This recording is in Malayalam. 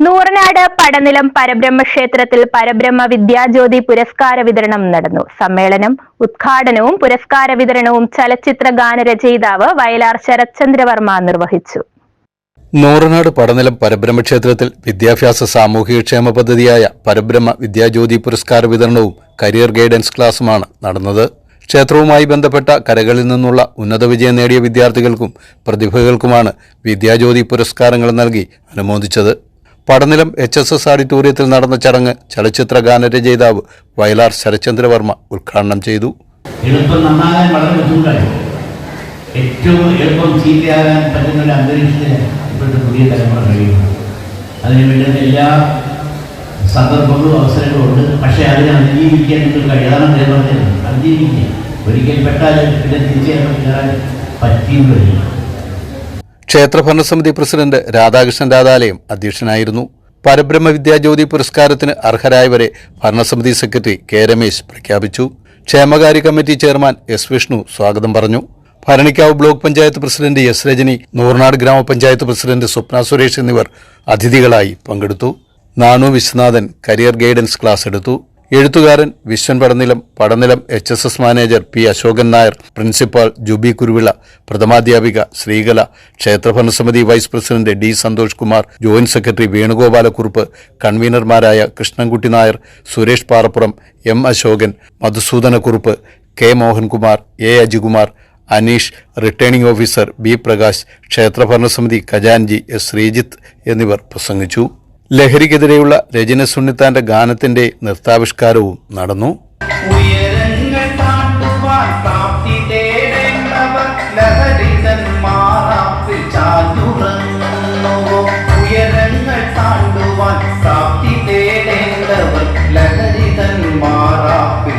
നൂറനാട് പടനിലം പരബ്രഹ്മ ക്ഷേത്രത്തിൽ പരബ്രഹ്മ വിദ്യാജ്യോതി പുരസ്കാര വിതരണം നടന്നു. സമ്മേളനം ഉദ്ഘാടനവും പുരസ്കാര വിതരണവും ചലച്ചിത്ര ഗാനരചയിതാവ് വയലാർ ശരത്ചന്ദ്രവർമ്മ നിർവഹിച്ചു. നൂറനാട് പടനിലം പരബ്രഹ്മക്ഷേത്രത്തിൽ വിദ്യാഭ്യാസ സാമൂഹികക്ഷേമ പദ്ധതിയായ പരബ്രഹ്മ വിദ്യാജ്യോതി പുരസ്കാര വിതരണവും കരിയർ ഗൈഡൻസ് ക്ലാസുമാണ് നടന്നത്. ക്ഷേത്രവുമായി ബന്ധപ്പെട്ട കരകളിൽ നിന്നുള്ള ഉന്നത വിജയം നേടിയ വിദ്യാർത്ഥികൾക്കും പ്രതിഭകൾക്കുമാണ് വിദ്യാജ്യോതി പുരസ്കാരങ്ങൾ നൽകി അനുമോദിച്ചത്. പടനിലം എച്ച് എസ് എസ് ഓഡിറ്റോറിയത്തിൽ നടന്ന ചടങ്ങ് ചലച്ചിത്ര ഗാനരചയിതാവ് വയലാർ ശരചന്ദ്രവർമ്മ ഉദ്ഘാടനം ചെയ്തു. ഏറ്റവും പറ്റുന്ന എല്ലാ സന്ദർഭങ്ങളും അവസരങ്ങളും ഉണ്ട്. പക്ഷേ അതിനെ അതിജീവിക്കാൻ നിങ്ങൾക്ക് കഴിയാതെ പറഞ്ഞത് അതിജീവിക്കുക. ഒരിക്കൽ പെട്ടാൽ പിന്നെ തിരിച്ചു കയറാൻ പറ്റിയെന്ന് വരില്ല. ക്ഷേത്ര ഭരണസമിതി പ്രസിഡന്റ് രാധാകൃഷ്ണൻ രാധാലയം അധ്യക്ഷനായിരുന്നു. പരബ്രഹ്മ വിദ്യാജ്യോതി പുരസ്കാരത്തിന് അർഹരായവരെ ഭരണസമിതി സെക്രട്ടറി കെ രമേശ് പ്രഖ്യാപിച്ചു. ക്ഷേമകാര്യ കമ്മിറ്റി ചെയർമാൻ എസ് വിഷ്ണു സ്വാഗതം പറഞ്ഞു. Bharanikkavu block panchayat president S Rajani Noornad ഗ്രാമപഞ്ചായത്ത് പ്രസിഡന്റ് സ്വപ്ന സുരേഷ് എന്നിവർ അതിഥികളായി പങ്കെടുത്തു. Nanu Viswanathan career guidance class എടുത്തു. എഴുത്തുകാരൻ Viswan Padanilam Padanilam H S S manager P Ashokan Nair principal Jubi Kuruvila പ്രഥമാധ്യാപിക Sreekala ക്ഷേത്രഭരണസമിതി vice president D Santhosh Kumar joint secretary Venugopalakkurup കൺവീനർമാരായ Krishnankutty Nair Suresh Parappuram M Ashokan Madhusoodanakkurup K Mohankumar A Ajikumar Aneesh returning officer B Prakash ക്ഷേത്രഭരണസമിതി ഖജാൻജി എസ് ശ്രീജിത്ത് എന്നിവർ പ്രസംഗിച്ചു. ലഹരിക്കെതിരെയുള്ള രജന സുന്നിത്താന്റെ ഗാനത്തിന്റെ നൃത്താവിഷ്കാരവും നടന്നു. പ്രാപ്തി തേടേണ്ടവർ ലഹരിതൻ മാറാപ്പിൽ